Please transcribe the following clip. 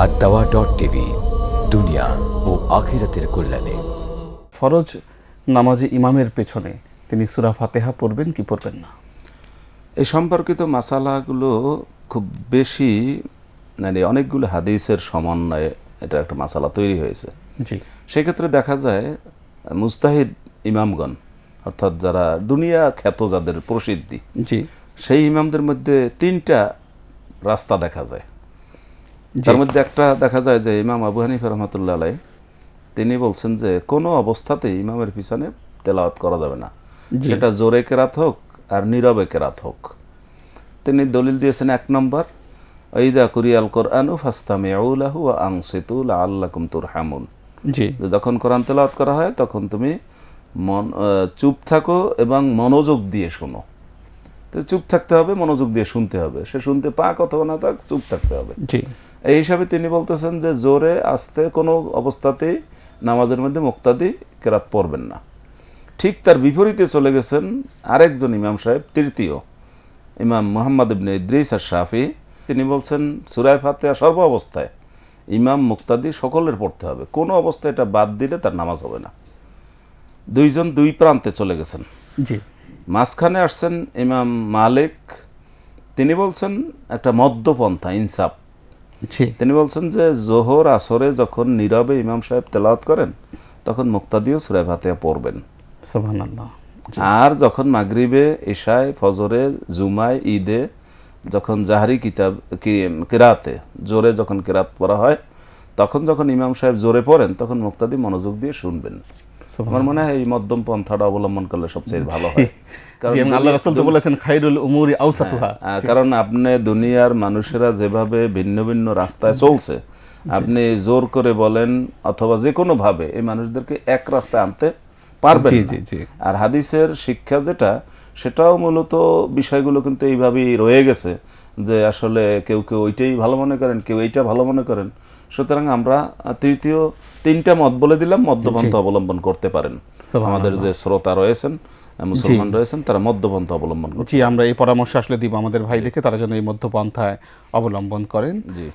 আর দাওয়া dot TV দুনিয়া ও আখিরাতের কল্যাণে। ফরজ নামাজে ইমামের পেছনে তিনি সুরা ফাতেহা পড়বেন কি পড়বেন না? এই সম্পর্কিত মাসালাগুলো খুব বেশি মানে অনেকগুলো হাদিসের সমন্বয়ে এটা একটা মাসালা তৈরি হয়েছে। জি। সেক্ষেত্রে দেখা যায় মুস্তাহিদ ইমামগণ অর্থাৎ যারা দুনিয়া খ্যাত যাদের প্রসিদ্ধি জি। সেই ইমামদের মধ্যে তিনটা রাস্তা দেখা যায়। তার মধ্যে একটা দেখা যায় যে ইমাম আবু হানিফ রহমতুল্লাহ আলাই তিনি বলছেন যে কোনো অবস্থাতেই ইমামের পিছনে তেলাওয়াত করা যাবে না। সেটা জোরে কেরাত হোক আর নীরবে কেরাত হোক। তিনি দলিল দিয়েছেন এক নম্বর ঈদা কুরিয়াল কোরআনু ফাস্তামিউলাহু ওয়া আনসিতু লাআল্লাকুম তুরহামুন। জি। যখন কোরআন তেলাওয়াত করা হয় তখন তুমি মন চুপ থাকো এবং মনোযোগ দিয়ে শোনো। তো চুপ থাকতে হবে মনোযোগ দিয়ে শুনতে হবে। সে শুনতে পাক অথবা না থাক চুপ থাকতে হবে। জি। এই হিসাবে তিনি বলতেছেন যে জোরে আসতে কোনো অবস্থাতেই নামাজের মধ্যে মুক্তাদি কেরাত পড়বেন না। ঠিক তার বিপরীতে চলে গেছেন আরেকজন ইমাম সাহেব তৃতীয় ইমাম মোহাম্মদ ইবনে ইদ্রিস আর শাফি তিনি বলছেন সুরায় ফাতেহা সর্ব অবস্থায় ইমাম মুক্তাদি সকলের পড়তে হবে। কোনো অবস্থায় এটা বাদ দিলে তার নামাজ হবে না। দুইজন দুই প্রান্তে চলে গেছেন। জি। মাঝখানে আসছেন ইমাম মালিক। তিনি বলছেন একটা মধ্যপন্থা ইনসাফ। তিনি বলছেন যে জোহর আসরে যখন নীরবে ইমাম সাহেব তেলাওয়াত করেন তখন মুক্তাদিও সুরায় ফাতেহা পড়বেন। আর যখন মাগরিবে ঈশায় ফজরে জুমায় ঈদে যখন জাহারি কিতাব কি- কেরাতে জোরে যখন কেরাত পড়া হয় তখন যখন ইমাম সাহেব জোরে পড়েন তখন মুক্তাদি মনোযোগ দিয়ে শুনবেন। আমার মনে হয় এই মধ্যম পন্থাটা অবলম্বন করলে সবচেয়ে ভালো হয়। জি আল্লাহ রাসূল তো বলেছেন খাইরুল উমুরি আওসাতুহা। কারণ আপনি দুনিয়ার মানুষেরা যেভাবে ভিন্ন ভিন্ন রাস্তায় চলছে আপনি জোর করে বলেন অথবা যে কোনো ভাবে এই মানুষদেরকে এক রাস্তায় আনতে পারবেন জি, জি, জি। আর হাদিসের শিক্ষা যেটা সেটাও মূলত বিষয়গুলো কিন্তু এইভাবেই রয়ে গেছে যে আসলে কেউ কেউ ওইটাই ভালো মনে করেন কেউ এইটা ভালো মনে করেন। সুতরাং আমরা তৃতীয় তিনটা মত বলে দিলাম মদ্যপন্থ অবলম্বন করতে পারেন। আমাদের যে শ্রোতা রয়েছেন মুসলমান রয়েছেন তারা মধ্যপন্থা অবলম্বন জি আমরা এই পরামর্শ আসলে দিব আমাদের ভাই দেখে তারা যেন এই মধ্যপন্থায় অবলম্বন করেন। জি।